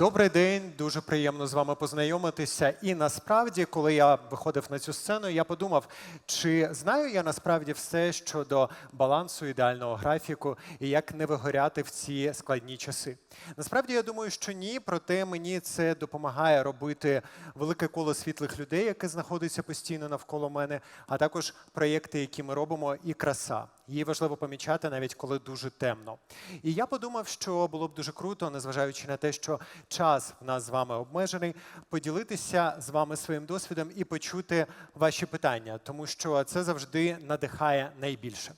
Добрий день, дуже приємно з вами познайомитися. І насправді, коли я виходив на цю сцену, я подумав, чи знаю я насправді все щодо балансу ідеального графіку і як не вигоряти в ці складні часи. Насправді я думаю, що ні, проте мені це допомагає робити велике коло світлих людей, яке знаходиться постійно навколо мене, а також проєкти, які ми робимо, і краса. Її важливо помічати навіть коли дуже темно. І я подумав, що було б дуже круто, незважаючи на те, що час в нас з вами обмежений, поділитися з вами своїм досвідом і почути ваші питання, тому що це завжди надихає найбільше.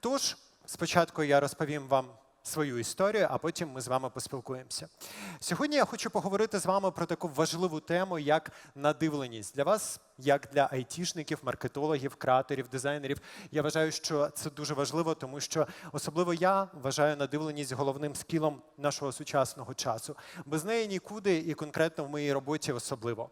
Тож, спочатку я розповім вам. Свою історію, а потім ми з вами поспілкуємося. Сьогодні я хочу поговорити з вами про таку важливу тему, як надивленість для вас, як для айтішників, маркетологів, креаторів, дизайнерів. Я вважаю, що це дуже важливо, тому що особливо я вважаю надивленість головним скілом нашого сучасного часу. Без неї нікуди, і конкретно в моїй роботі особливо.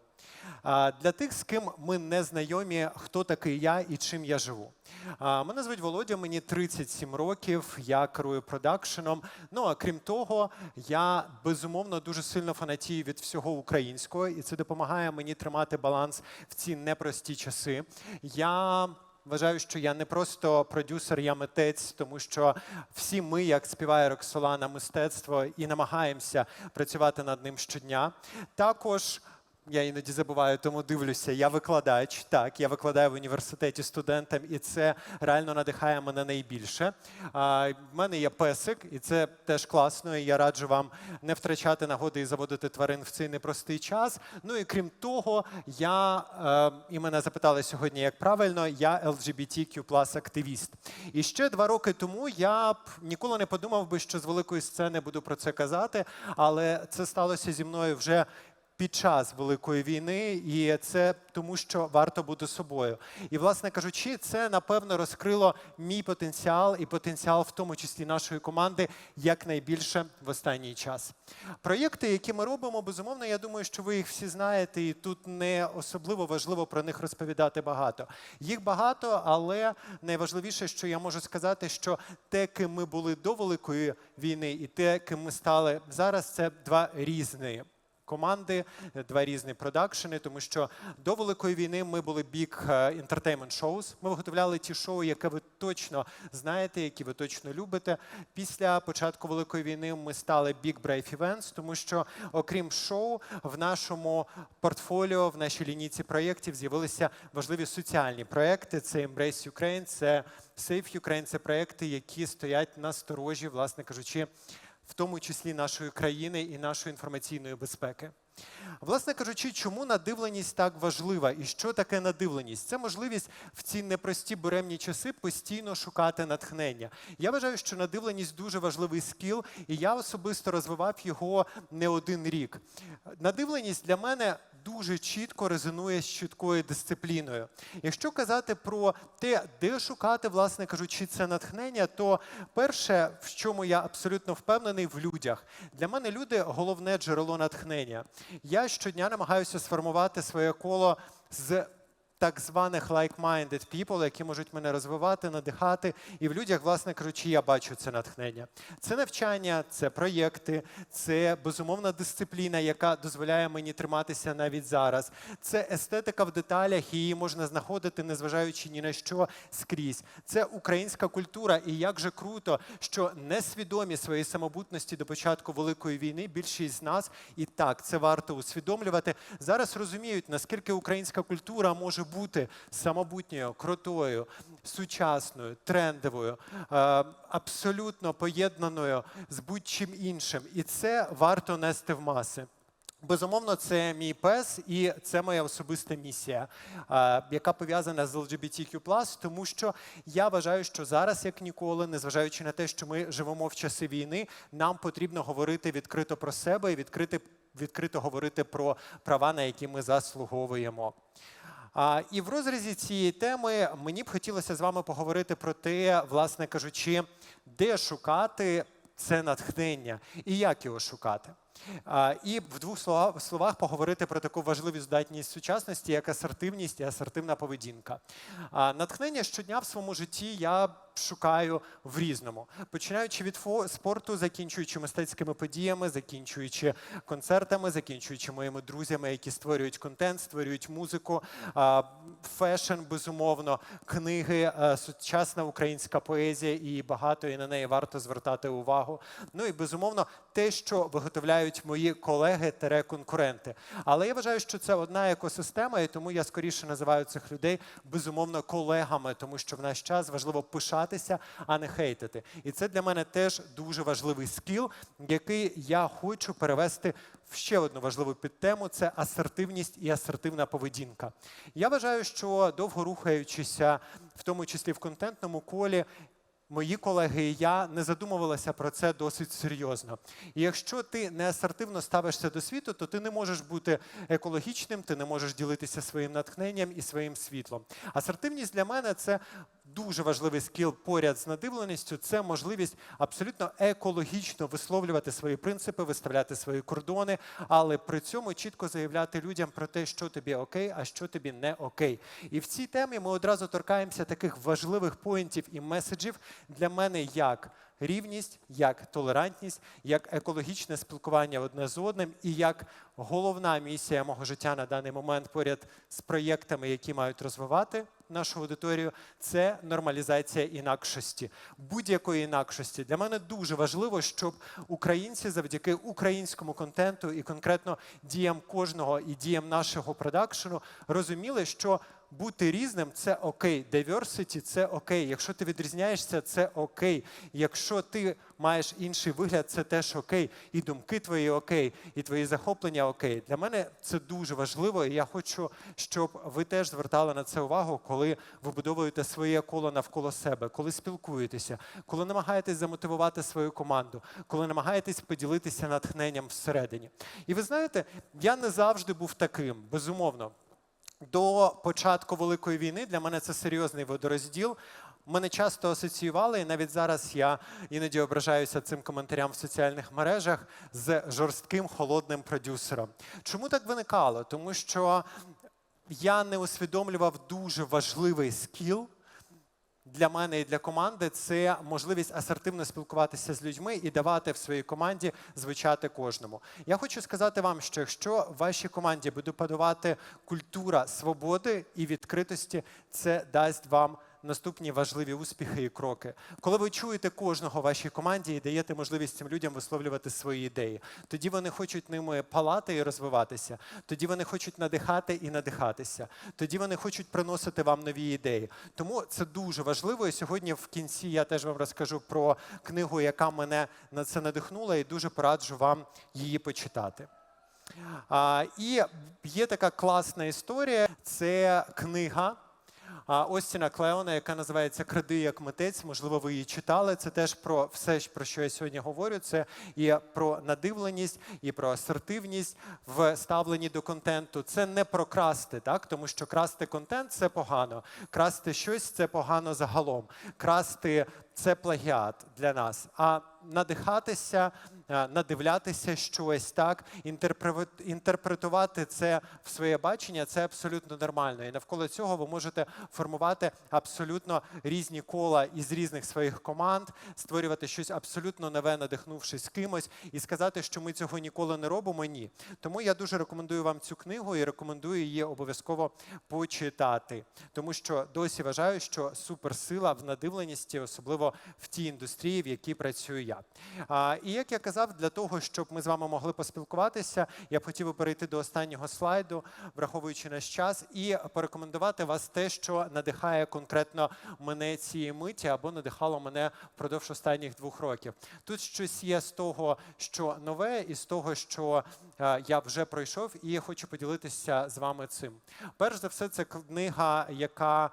Для тих, з ким ми не знайомі, хто такий я і чим я живу. Мене звуть Володя, мені 37 років, я керую продакшеном. Ну а крім того, я безумовно дуже сильно фанатію від всього українського, і це допомагає мені тримати баланс в ці непрості часи. Я Вважаю, що я не просто продюсер, я митець, тому що всі ми, як співає Роксолана, мистецтво і намагаємося працювати над ним щодня. Також я іноді забуваю, тому дивлюся. Я викладач. Так, я викладаю в університеті студентам, і це реально надихає мене найбільше. А, в мене є песик, і це теж класно. і Я раджу вам не втрачати нагоди і заводити тварин в цей непростий час. Ну і крім того, я е, і мене запитали сьогодні, як правильно, я LGBTQ активіст. І ще два роки тому я б ніколи не подумав би, що з великої сцени буду про це казати, але це сталося зі мною вже під час великої війни, і це тому, що варто бути собою. І, власне кажучи, це напевно розкрило мій потенціал і потенціал, в тому числі нашої команди, якнайбільше в останній час. Проєкти, які ми робимо, безумовно, я думаю, що ви їх всі знаєте, і тут не особливо важливо про них розповідати багато. Їх багато, але найважливіше, що я можу сказати, що те, ким ми були до великої війни, і те, ким ми стали зараз, це два різні команди, два різні продакшени, тому що до великої війни ми були е, entertainment shows. Ми виготовляли ті шоу, які ви точно знаєте, які ви точно любите. Після початку великої війни ми стали big brave events, тому що, окрім шоу, в нашому портфоліо, в нашій лінійці проєктів з'явилися важливі соціальні проєкти. Це Embrace Ukraine, це Save Ukraine, це проєкти, які стоять на сторожі, власне кажучи в тому числі нашої країни і нашої інформаційної безпеки. Власне кажучи, чому надивленість так важлива і що таке надивленість? Це можливість в ці непрості буремні часи постійно шукати натхнення. Я вважаю, що надивленість дуже важливий скіл, і я особисто розвивав його не один рік. Надивленість для мене дуже чітко резонує з чіткою дисципліною. Якщо казати про те, де шукати, власне кажучи, це натхнення, то перше, в чому я абсолютно впевнений, в людях. Для мене люди головне джерело натхнення. Я щодня намагаюся сформувати своє коло з так званих like-minded people, які можуть мене розвивати, надихати. І в людях, власне кажучи, я бачу це натхнення. Це навчання, це проєкти, це безумовна дисципліна, яка дозволяє мені триматися навіть зараз. Це естетика в деталях, її можна знаходити, незважаючи ні на що скрізь. Це українська культура, і як же круто, що несвідомі своєї самобутності до початку великої війни більшість з нас і так це варто усвідомлювати. Зараз розуміють, наскільки українська культура може бути самобутньою, крутою, сучасною, трендовою, е, абсолютно поєднаною з будь-чим іншим. І це варто нести в маси. Безумовно, це мій пес, і це моя особиста місія, е, яка пов'язана з LGBTQ+, тому що я вважаю, що зараз, як ніколи, незважаючи на те, що ми живемо в часи війни, нам потрібно говорити відкрито про себе і відкрити, відкрито говорити про права, на які ми заслуговуємо. І в розрізі цієї теми мені б хотілося з вами поговорити про те, власне кажучи, де шукати це натхнення і як його шукати. І в двох словах поговорити про таку важливу здатність сучасності, як асертивність і асертивна поведінка. Натхнення щодня в своєму житті я шукаю в різному, починаючи від спорту, закінчуючи мистецькими подіями, закінчуючи концертами, закінчуючи моїми друзями, які створюють контент, створюють музику, фешн, безумовно, книги, е, сучасна українська поезія і багато і на неї варто звертати увагу. Ну і безумовно, те, що виготовляють мої колеги конкуренти. Але я вважаю, що це одна екосистема, і тому я скоріше називаю цих людей безумовно колегами, тому що в наш час важливо пишатися, а не хейтити. І це для мене теж дуже важливий скіл, який я хочу перевести в ще одну важливу підтему це асертивність і асертивна поведінка. Я вважаю, що довго рухаючися, в тому числі в контентному колі, мої колеги і я не задумувалися про це досить серйозно. І якщо ти не асертивно ставишся до світу, то ти не можеш бути екологічним, ти не можеш ділитися своїм натхненням і своїм світлом. Асертивність для мене це дуже важливий скіл поряд з надивленістю. Це можливість абсолютно екологічно висловлювати свої принципи, виставляти свої кордони, але при цьому чітко заявляти людям про те, що тобі окей, а що тобі не окей. І в цій темі ми одразу торкаємося таких важливих поінтів і меседжів для мене як. Рівність, як толерантність, як екологічне спілкування одне з одним, і як головна місія мого життя на даний момент поряд з проєктами, які мають розвивати нашу аудиторію, це нормалізація інакшості, будь-якої інакшості. Для мене дуже важливо, щоб українці завдяки українському контенту і конкретно діям кожного і діям нашого продакшену розуміли, що бути різним це окей. Diversity – це окей. Якщо ти відрізняєшся, це окей. Якщо ти маєш інший вигляд, це теж окей. І думки твої окей, і твої захоплення окей. Для мене це дуже важливо, і я хочу, щоб ви теж звертали на це увагу, коли вибудовуєте своє коло навколо себе, коли спілкуєтеся, коли намагаєтесь замотивувати свою команду, коли намагаєтесь поділитися натхненням всередині. І ви знаєте, я не завжди був таким, безумовно. До початку Великої війни для мене це серйозний водорозділ. Мене часто асоціювали, і навіть зараз я іноді ображаюся цим коментарям в соціальних мережах з жорстким холодним продюсером. Чому так виникало? Тому що я не усвідомлював дуже важливий скіл для мене і для команди це можливість асертивно спілкуватися з людьми і давати в своїй команді звучати кожному. Я хочу сказати вам, що якщо вашій команді буде панувати культура свободи і відкритості, це дасть вам. Наступні важливі успіхи і кроки. Коли ви чуєте кожного в вашій команді і даєте можливість цим людям висловлювати свої ідеї, тоді вони хочуть ними палати і розвиватися. Тоді вони хочуть надихати і надихатися. Тоді вони хочуть приносити вам нові ідеї. Тому це дуже важливо. І сьогодні в кінці я теж вам розкажу про книгу, яка мене на це надихнула, і дуже пораджу вам її почитати. А, і є така класна історія. Це книга. Остіна Клеона, яка називається Кради як митець. Можливо, ви її читали. Це теж про все, про що я сьогодні говорю. Це і про надивленість, і про асертивність в ставленні до контенту. Це не про красти, так тому що красти контент це погано. Красти щось це погано загалом. Красти це плагіат для нас. А надихатися, надивлятися щось так, інтерпретувати це в своє бачення це абсолютно нормально. І навколо цього ви можете формувати абсолютно різні кола із різних своїх команд, створювати щось абсолютно нове, надихнувшись кимось, і сказати, що ми цього ніколи не робимо. Ні. Тому я дуже рекомендую вам цю книгу і рекомендую її обов'язково почитати, тому що досі вважаю, що суперсила в надивленісті, особливо в тій індустрії, в якій працюю я. А, і як я казав, для того, щоб ми з вами могли поспілкуватися, я б хотів би перейти до останнього слайду, враховуючи наш час, і порекомендувати вас те, що надихає конкретно мене цієї миті або надихало мене впродовж останніх двох років. Тут щось є з того, що нове, і з того, що е, я вже пройшов, і хочу поділитися з вами цим. Перш за все, це книга, яка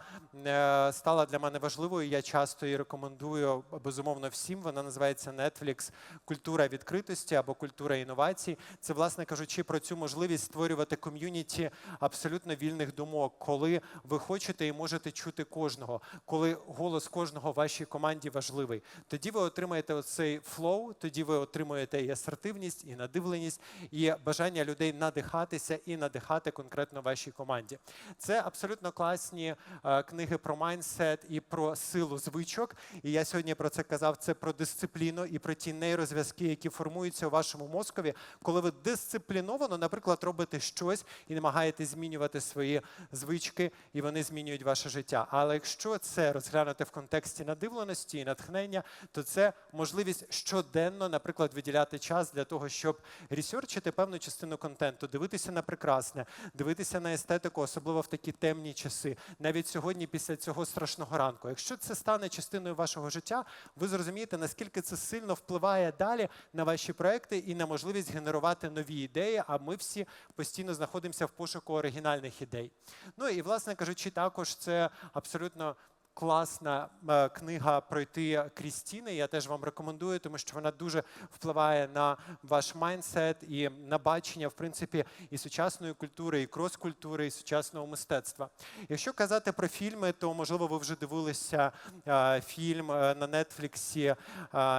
е, стала для мене важливою. Я часто її рекомендую безумовно всім. Вона називається Netflix Культура відкритості або культура інновацій. Це, власне кажучи, про цю можливість створювати ком'юніті абсолютно вільних думок, коли ви хочете і можете чути кожного, коли голос кожного в вашій команді важливий. Тоді ви отримаєте оцей флоу, тоді ви отримуєте і асертивність, і надивленість, і бажання людей надихатися і надихати конкретно вашій команді. Це абсолютно класні е, книги про майндсет і про силу звичок. І я сьогодні про це казав. Це про дисципліну і про ті нейрозв'язки, які формуються у вашому мозкові, коли ви дисципліновано, наприклад, робите щось і намагаєтесь змінювати свої звички, і вони змінюють ваше життя. Але якщо це розглянути в контексті надивленості і натхнення, то це можливість щоденно, наприклад, виділяти час для того, щоб ресерчити певну частину контенту, дивитися на прекрасне, дивитися на естетику, особливо в такі темні часи. Навіть сьогодні, після цього страшного ранку. Якщо це стане частиною вашого життя, ви зрозумієте, наскільки це сильно впливає далі на ваші проекти і на можливість генерувати нові ідеї. А ми всі постійно знаходимося в пошуку оригінальних ідей. Ну і власне кажучи, також це абсолютно. Класна е, книга пройти Крістіни. Я теж вам рекомендую, тому що вона дуже впливає на ваш майндсет і на бачення, в принципі, і сучасної культури, і крос-культури, і сучасного мистецтва. Якщо казати про фільми, то можливо ви вже дивилися е, фільм е, на Нетфліксі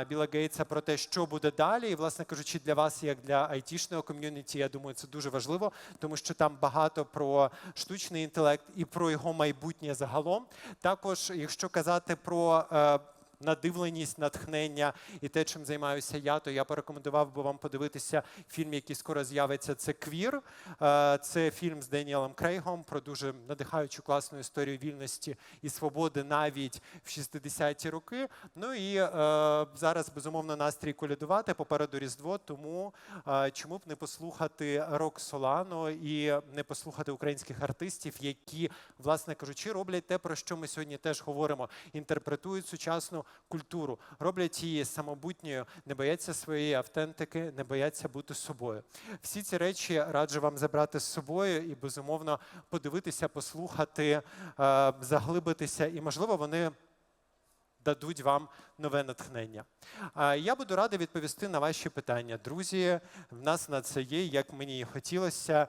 Біла Гейтса про те, що буде далі. І, власне кажучи, для вас, як для айтішного ком'юніті, я думаю, це дуже важливо, тому що там багато про штучний інтелект і про його майбутнє загалом. Також, якщо казати про е, надивленість, натхнення і те, чим займаюся я, то я порекомендував би вам подивитися фільм, який скоро з'явиться. Це Квір. Е, Це фільм з Деніелом Крейгом про дуже надихаючу класну історію вільності і свободи навіть в 60-ті роки. Ну і е, зараз безумовно настрій колядувати попереду Різдво. Тому е, чому б не послухати рок Солано і не послухати українських артистів, які, власне кажучи, роблять те, про що ми сьогодні теж говоримо, інтерпретують сучасну культуру, роблять її самобутньою, не бояться своєї автентики, не бояться бути собою. Всі ці речі раджу вам забрати з собою і безумовно подивитися, послухати, е, заглибитися, і можливо вони. Дадуть вам нове натхнення. Я буду радий відповісти на ваші питання. Друзі, в нас на це є, як мені і хотілося.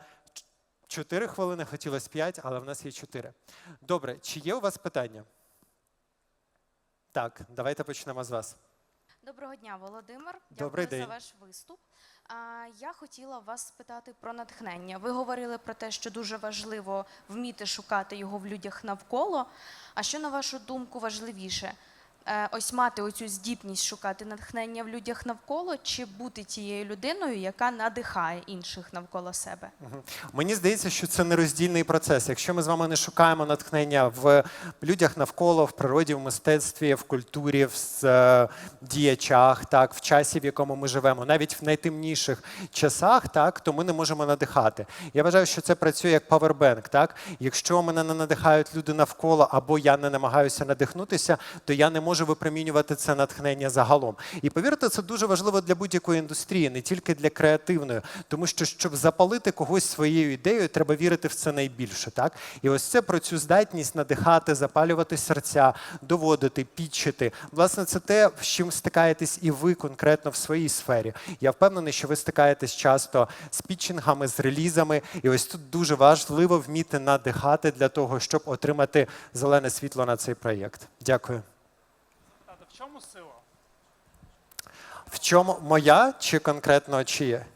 Чотири хвилини, хотілося п'ять, але в нас є чотири. Добре, чи є у вас питання? Так, давайте почнемо з вас. Доброго дня, Володимир. Добрий Дякую день. за ваш виступ. А, Я хотіла вас спитати про натхнення. Ви говорили про те, що дуже важливо вміти шукати його в людях навколо. А що, на вашу думку, важливіше? Е, Ось мати оцю здібність шукати натхнення в людях навколо, чи бути тією людиною, яка надихає інших навколо себе? Мені здається, що це нероздільний процес. Якщо ми з вами не шукаємо натхнення в людях навколо, в природі, в мистецтві, в культурі, в е, діячах, так, в часі, в якому ми живемо, навіть в найтемніших часах, так, то ми не можемо надихати. Я вважаю, що це працює як павербенк. Так? Якщо мене не надихають люди навколо, або я не намагаюся надихнутися, то я не можу випромінювати це натхнення загалом. І повірте, це дуже важливо для будь-якої індустрії, не тільки для креативної, тому що щоб запалити когось своєю ідеєю, треба вірити в це найбільше. Так? І ось це про цю здатність надихати, запалювати серця, доводити, підчити. Власне, це те, з чим стикаєтесь і ви конкретно в своїй сфері. Я впевнений, що ви стикаєтесь часто з пітчингами, з релізами. І ось тут дуже важливо вміти надихати для того, щоб отримати зелене світло на цей проєкт. Дякую. Тато, в чому сила? В чому моя чи конкретно чиє?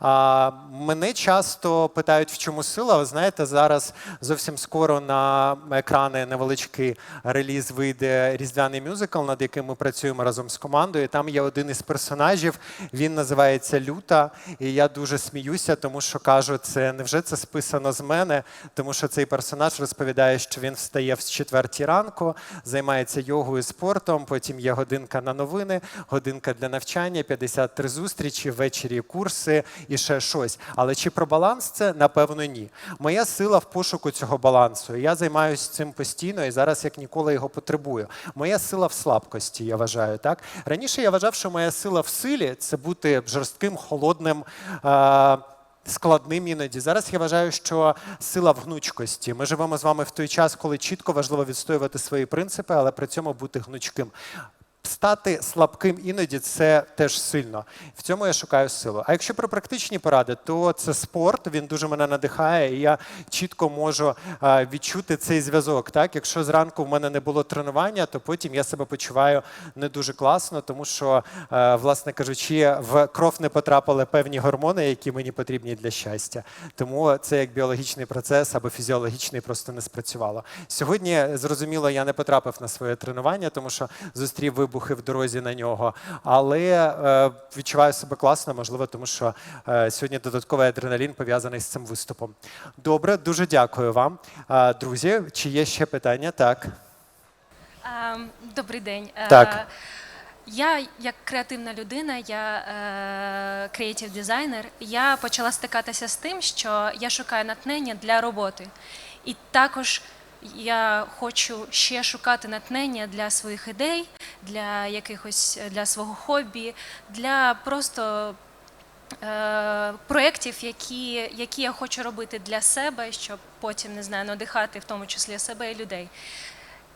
А, мене часто питають, в чому сила. Ви знаєте, зараз зовсім скоро на екрани невеличкий реліз вийде різдвяний мюзикл, над яким ми працюємо разом з командою. Там є один із персонажів. Він називається Люта. І я дуже сміюся, тому що кажу, це невже це списано з мене, тому що цей персонаж розповідає, що він встає в четвертій ранку, займається йогою, спортом. Потім є годинка на новини, годинка для навчання, 53 зустрічі, ввечері курси і ще щось. Але чи про баланс це? Напевно, ні. Моя сила в пошуку цього балансу. Я займаюся цим постійно і зараз як ніколи його потребую. Моя сила в слабкості, я вважаю. Так раніше я вважав, що моя сила в силі це бути жорстким, холодним. е, Складним іноді. Зараз я вважаю, що сила в гнучкості. Ми живемо з вами в той час, коли чітко важливо відстоювати свої принципи, але при цьому бути гнучким. Стати слабким іноді це теж сильно. В цьому я шукаю силу. А якщо про практичні поради, то це спорт. Він дуже мене надихає, і я чітко можу відчути цей зв'язок. Так, якщо зранку в мене не було тренування, то потім я себе почуваю не дуже класно, тому що, е, власне кажучи, в кров не потрапили певні гормони, які мені потрібні для щастя. Тому це як біологічний процес або фізіологічний просто не спрацювало. Сьогодні зрозуміло, я не потрапив на своє тренування, тому що зустрів вибухи в дорозі на нього. Але е, відчуваю себе класно, можливо, тому що е, сьогодні додатковий адреналін пов'язаний з цим виступом. Добре, дуже дякую вам. Е, друзі, чи є ще питання? Так. Ем, Добрий день. Так. Я як креативна людина, я креатив дизайнер. Я почала стикатися з тим, що я шукаю натхнення для роботи. І також я хочу ще шукати натхнення для своїх ідей, для якихось для свого хобі, для просто е, проєктів, які, які я хочу робити для себе, щоб потім не знаю, надихати в тому числі себе і людей.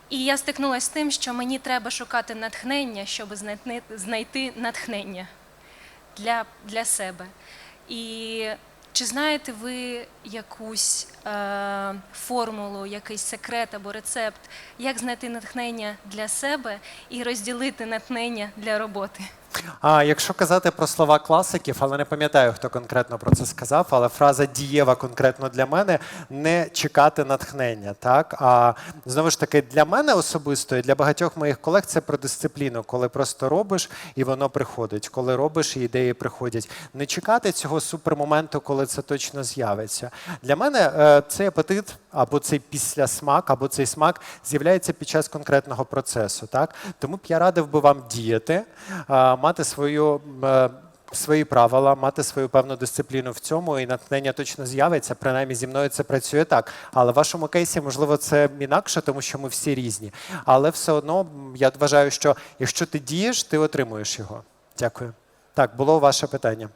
І я стикнулася з тим, що мені треба шукати натхнення, щоб знайти, знайти натхнення для, для себе. І чи знаєте ви якусь е, формулу, якийсь секрет або рецепт, як знайти натхнення для себе і розділити натхнення для роботи? А якщо казати про слова класиків, але не пам'ятаю, хто конкретно про це сказав, але фраза дієва конкретно для мене не чекати натхнення. Так а знову ж таки, для мене особисто і для багатьох моїх колег це про дисципліну, коли просто робиш і воно приходить. Коли робиш і ідеї приходять. Не чекати цього супермоменту, коли це точно з'явиться. Для мене е, цей апетит або цей післясмак, або цей смак з'являється під час конкретного процесу. Так тому б я радив би вам діяти, мати свою. е, Свої правила, мати свою певну дисципліну в цьому, і натхнення точно з'явиться. Принаймні зі мною це працює так. Але в вашому кейсі, можливо, це інакше, тому що ми всі різні. Але все одно я вважаю, що якщо ти дієш, ти отримуєш його. Дякую. Так, було ваше питання.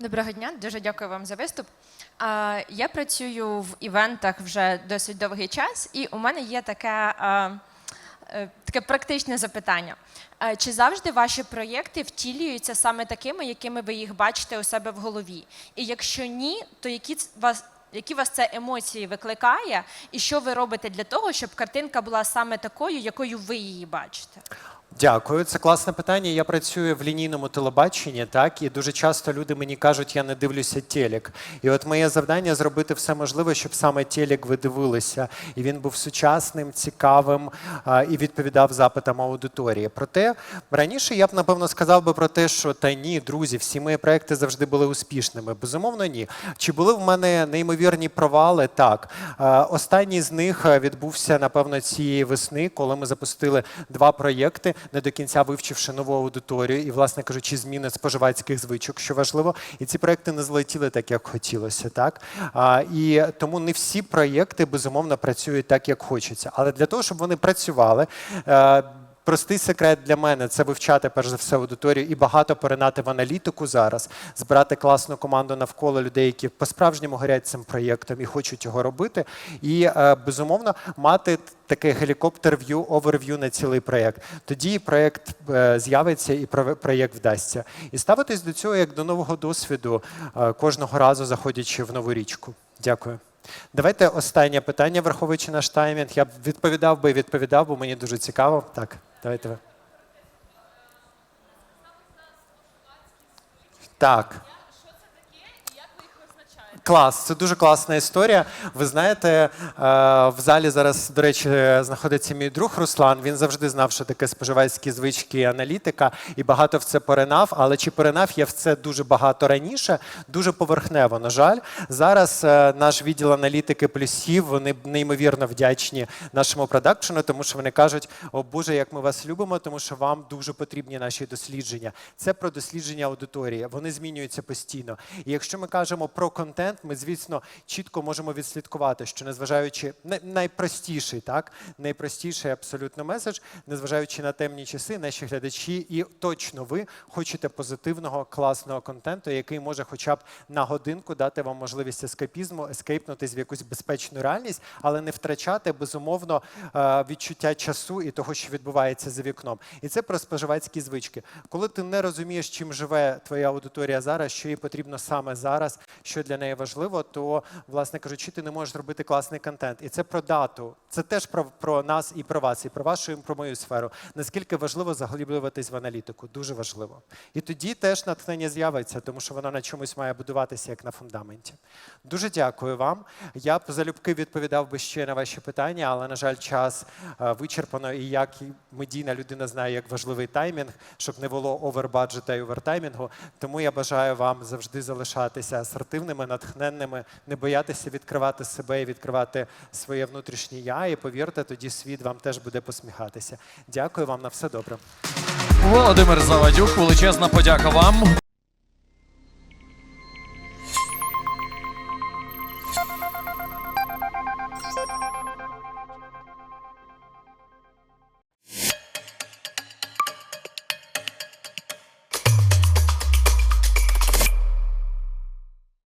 Доброго дня, дуже дякую вам за виступ. Я працюю в івентах вже досить довгий час, і у мене є таке, таке практичне запитання. Е, Чи завжди ваші проєкти втілюються саме такими, якими ви їх бачите у себе в голові? І якщо ні, то які вас. Які вас це емоції викликає, і що ви робите для того, щоб картинка була саме такою, якою ви її бачите? Дякую, це класне питання. Я працюю в лінійному телебаченні, так і дуже часто люди мені кажуть, я не дивлюся телек. І от моє завдання зробити все можливе, щоб саме телек ви дивилися, і він був сучасним, цікавим а, і відповідав запитам аудиторії. Проте раніше я б напевно сказав би про те, що та ні, друзі, всі мої проекти завжди були успішними. Безумовно, ні. Чи були в мене неймовірні провали? Так. Е, Останній з них відбувся напевно цієї весни, коли ми запустили два проєкти, не до кінця вивчивши нову аудиторію і, власне кажучи, зміни споживацьких звичок, що важливо. І ці проекти не злетіли так, як хотілося. Так а, і тому не всі проєкти безумовно працюють так, як хочеться. Але для того, щоб вони працювали. Простий секрет для мене це вивчати перш за все аудиторію і багато поринати в аналітику зараз, збирати класну команду навколо людей, які по-справжньому горять цим проєктом і хочуть його робити. І е, безумовно мати таке гелікоптер-в'ю, оверв'ю на цілий проєкт. Тоді проєкт е, з'явиться і про- проєкт вдасться. І ставитись до цього як до нового досвіду е, кожного разу заходячи в нову річку. Дякую. Давайте останнє питання, враховуючи наш таймінг. Я б відповідав би і відповідав, бо мені дуже цікаво. Так, давайте ви. Так. Клас, це дуже класна історія. Ви знаєте, е, в залі зараз, до речі, знаходиться мій друг Руслан. Він завжди знав, що таке споживацькі звички і аналітика, і багато в це поринав. Але чи поринав я в це дуже багато раніше, дуже поверхнево. На жаль, зараз е, наш відділ аналітики плюсів вони неймовірно вдячні нашому продакшену, тому що вони кажуть: о Боже, як ми вас любимо, тому що вам дуже потрібні наші дослідження. Це про дослідження аудиторії. Вони змінюються постійно. І якщо ми кажемо про контент, контент, ми, звісно, чітко можемо відслідкувати, що незважаючи най- найпростіший, так найпростіший абсолютно меседж, незважаючи на темні часи, наші глядачі, і точно ви хочете позитивного, класного контенту, який може, хоча б на годинку дати вам можливість ескапізму, ескейпнутись в якусь безпечну реальність, але не втрачати безумовно е, відчуття часу і того, що відбувається за вікном. І це про споживацькі звички. Коли ти не розумієш, чим живе твоя аудиторія зараз, що їй потрібно саме зараз, що для неї важливо, то, власне кажучи, ти не можеш зробити класний контент. І це про дату. Це теж про, про нас і про вас, і про вашу, і про мою сферу. Наскільки важливо заглиблюватись в аналітику? Дуже важливо. І тоді теж натхнення з'явиться, тому що воно на чомусь має будуватися як на фундаменті. Дуже дякую вам. Я б залюбки відповідав би ще на ваші питання, але на жаль, час е, вичерпано. І як медійна людина знає, як важливий таймінг, щоб не було овербаджета і овертаймінгу. Тому я бажаю вам завжди залишатися асертивними, натхненними, не боятися відкривати себе і відкривати своє внутрішнє я. І повірте, тоді світ вам теж буде посміхатися. Дякую вам на все добре. Володимир Завадюк, величезна подяка вам.